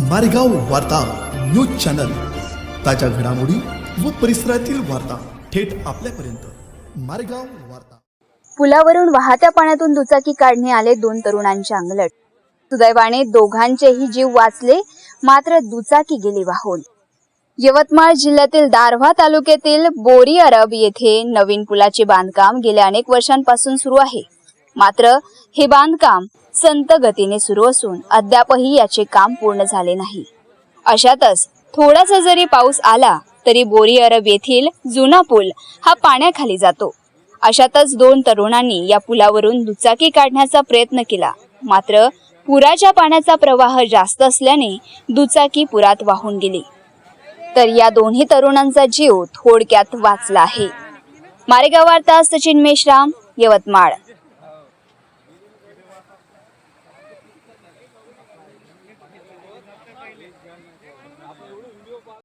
मारेगाव वार्ता news channel. ताज्या घडामोडी व परिसरातील वार्ता थेट आपल्यापर्यंत. मारेगाव वार्ता. पुलावरून वाहत्या पाण्यातून दुचाकी काढणे आले दोन तरुणांचे अंगलट. सुदैवाने दोघांचेही जीव वाचले मात्र दुचाकी गेली वाहून. यवतमाळ जिल्ह्यातील दारव्हा तालुक्यातील बोरी अरब येथे नवीन पुलाचे बांधकाम गेल्या अनेक वर्षांपासून सुरू आहे. मात्र हे बांधकाम संत गतीने सुरू असून अद्यापही याचे काम पूर्ण झाले नाही. अशातच थोडासा जरी पाऊस आला तरी बोरी अरब येथील जुना पूल हा पाण्याखाली जातो. अशातच दोन तरुणांनी या पुलावरून दुचाकी काढण्याचा प्रयत्न केला. मात्र पुराच्या पाण्याचा प्रवाह जास्त असल्याने दुचाकी पुरात वाहून गेली. तर या दोन्ही तरुणांचा जीव थोडक्यात वाचला आहे. मारेगाव वार्ता सचिन मेश्राम यवतमाळ. આપણે એવढं व्हिडिओ